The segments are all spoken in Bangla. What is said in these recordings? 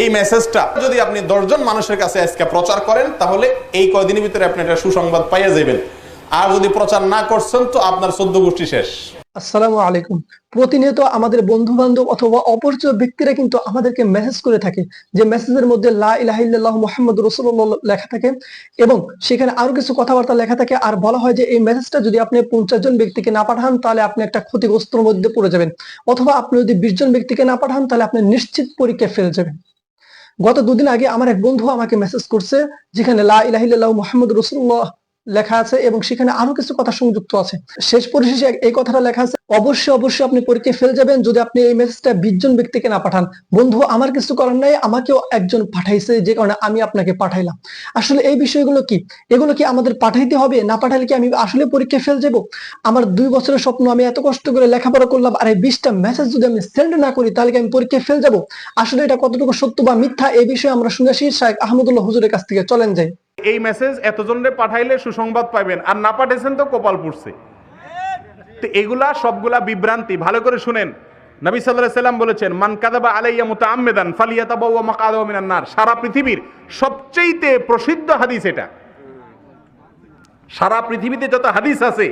এই মেসেজটা যদি আপনি দশজন মানুষের কাছে আজকে প্রচার করেন, তাহলে এই কয়দিনের ভিতরে আপনি একটা সুসংবাদ পাইয়া যাবেন আর যদি প্রচার না করছেন, তো আপনার চোদ্দ গোষ্ঠী শেষ। আসসালামু আলাইকুম। প্রতিনিয়ত আমাদের বন্ধু বান্ধব অথবা অপরিচিত ব্যক্তিরা কিন্তু আমাদেরকে মেসেজ করে থাকে, যে মেসেজের মধ্যে লা ইলাহা ইল্লাল্লাহ মুহাম্মদ রাসূলুল্লাহ লেখা থাকে এবং সেখানে আরও কিছু কথাবার্তা লেখা থাকে। আর বলা হয় যে এই মেসেজটা যদি আপনি পঞ্চাশ জন ব্যক্তিকে না পাঠান, তাহলে আপনি একটা ক্ষতিগ্রস্তর মধ্যে পড়ে যাবেন। অথবা আপনি যদি বিশ জন ব্যক্তিকে না পাঠান, তাহলে আপনি নিশ্চিত পরীক্ষায় ফেল যাবেন। গত দুদিন আগে আমার এক বন্ধু আমাকে মেসেজ করছে যেখানে লা ইলাহিল্লাহ মোহাম্মদ রসুল্লাহ লেখা আছে এবং সেখানে আরও কিছু কথা সংযুক্ত আছে। শেষ পরিশেষে এই কথাটা লেখা আছে, অবশ্যই অবশ্যই আপনি পরীক্ষায় ফেল যাবেন যদি আপনি এই মেসেজটা বিশ জন ব্যক্তিকে না পাঠান। বন্ধু, আমার কিছু করার নাই, আমাকেও একজন পাঠাইছে, যে কারণে আমি আপনাকে পাঠাইলাম। আসলে এই বিষয়গুলো কি? এগুলো কি আমাদের পাঠাইতে হবে? না পাঠাইলে কি আমি আসলে পরীক্ষায় ফেল যাব? আমার দুই বছরের স্বপ্ন, আমি এত কষ্ট করে লেখাপড়া করলাম, আর এই বিশটা মেসেজ যদি আমি সেন্ড না করি, তাহলে কি আমি পরীক্ষায় ফেল যাব? আসলে এটা কতটুকু সত্য বা মিথ্যা, এই বিষয়ে আমরা শুনে আসি শাহেখ আহমদুল্লাহ হুজুরের কাছ থেকে। চলেন যাই। এই মেসেজ এতজনরে পাঠাইলে সুসংবাদ পাইবেন, আর না পাঠাইছেন তো কপাল পুড়ছে। তো এগুলা সবগুলা বিভ্রান্তি। ভালো করে শুনেন। নবী সাল্লাল্লাহু সাল্লাম বলেছেন, মান কাদাবা আলাইয়া মুতাআম্মিদান ফালিয়াতাবাওয়া মাকাদাহু মিনান নার। সারা পৃথিবীর সবচেয়ে প্রসিদ্ধ হাদিস এটা। সারা পৃথিবীতে যত হাদিস আছে,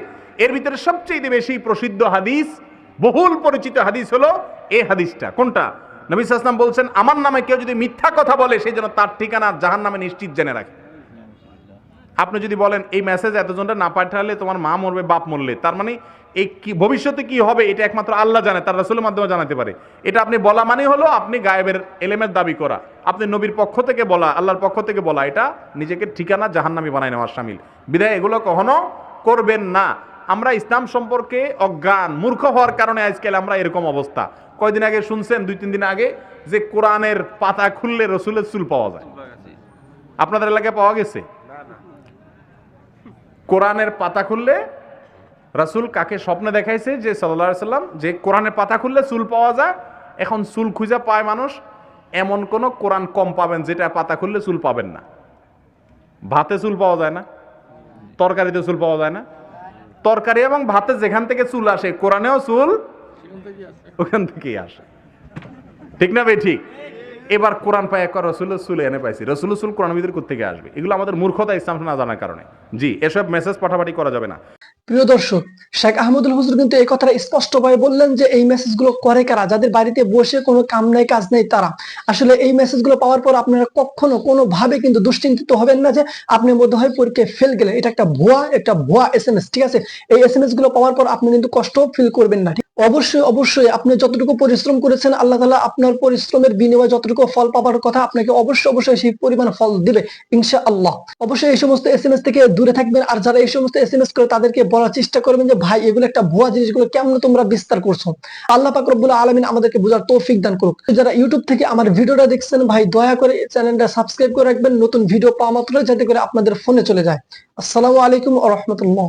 এর ভিতরে সবচেয়ে বেশি প্রসিদ্ধ হাদিস, বহুল পরিচিত হাদিস হলো এই হাদিসটা। কোনটা? নবী সাল্লাম বলছেন, আমার নামে কেউ যদি মিথ্যা কথা বলে সেই জন্য তার ঠিকানা জাহান নামে নিশ্চিত জেনে রাখে। আপনি যদি বলেন, এই মেসেজ এতজনটা না পাঠালে তোমার মা মরবে, বাপ মরলে। তার মানে এই কি, ভবিষ্যতে কি হবে এটা একমাত্র আল্লাহ জানে, তার রাসূলের মাধ্যমে জানাতে পারে। এটা আপনি বলা মানে হলো আপনি গায়েবের এলেমের দাবি করা। আপনি নবীর পক্ষ থেকে বলা, আল্লাহর পক্ষ থেকে বলা, এটা নিজেকে ঠিকানা জাহান্নামি বানায় নেওয়ার সামিল। বিদায়, এগুলো কখনো করবেন না। আমরা ইসলাম সম্পর্কে অজ্ঞান, মূর্খ হওয়ার কারণে আজকাল আমরা এরকম অবস্থা। কয়দিন আগে শুনছেন, দুই, তিন দিন আগে যে কোরআনের পাতা খুললে রসুলের চুল পাওয়া যায়। আপনাদের এলাকায় পাওয়া গেছে? কোরআনের পাতা খুললে রাসুল কাকে স্বপ্নে দেখাইছে? যে সাল্লা সাল্লাম, যে কোরআনের পাতা খুললে চুল পাওয়া যায়, এখন চুল খুঁজে পায় মানুষ, এমন কোন কোরআন কম পাবেন যেটা পাতা খুললে চুল পাবেন না। ভাতে চুল পাওয়া যায় না, তরকারিতে চুল পাওয়া যায় না। তরকারি এবং ভাতে যেখান থেকে চুল আসে, কোরআনেও চুল ওখান থেকেই আসে। ঠিক না ভাই? ঠিক। এবার কোরআন পায়, একবার রসুলের চুল এনে পাইছি। রসুলের চুল কোরআন ভিতরে থেকে আসবে? এগুলো আমাদের মূর্খতা ইসলাম না জানার কারণে। জি, এসব মেসেজ পাঠাপাঠি করা যাবে না। প্রিয় দর্শক, শেখ আহমদুল হুজুর কিন্তু এই কথাটা স্পষ্টভাবে বললেন যে এই মেসেজগুলো করে কারা? যাদের বাড়িতে বসে কোনো কাম নাই, কাজ নেই, তারা। আসলে এই মেসেজগুলো পাওয়ার পর আপনারা কখনো কোনো ভাবে কিন্তু দুশ্চিন্তিত হবেন না যে আপনি মধ্যে হয় পরীক্ষায় ফেল গেলে এটা একটা ভুয়া একটা ভুয়া এস এম এস ঠিক আছে? এই এস এম এসগুলো পাওয়ার পর আপনি কিন্তু কষ্ট ফিল করবেন না? অবশ্যই অবশ্যই আপনি যতটুকু পরিশ্রম করেছেন, আল্লাহ তালা আপনার পরিশ্রমের বিনিময়ে যতটুকু ফল পাবার কথা আপনাকে অবশ্যই অবশ্যই সেই পরিমাণ ফল দিবে ইনশা আল্লাহ অবশ্যই এই সমস্ত এস এম এস থেকে দূরে থাকবেন আর যারা এই সমস্ত এস এম এস করে তাদেরকে বলার চেষ্টা করবেন যে, ভাই, এগুলো একটা ভুয়া জিনিসগুলো কেমন তোমরা বিস্তার করছ? আল্লাহ পাক রব্বুল আলমিন আমাদেরকে বোঝার তৌফিক দান করুক। যারা ইউটিউব থেকে আমার ভিডিওটা দেখছেন, ভাই, দয়া করে চ্যানেলটা সাবস্ক্রাইব করে রাখবেন। নতুন ভিডিও পাওয়া মাত্র যাতে করে আপনাদের ফোনে চলে যায়। আসসালামু আলাইকুম ও রহমতুল্লাহ।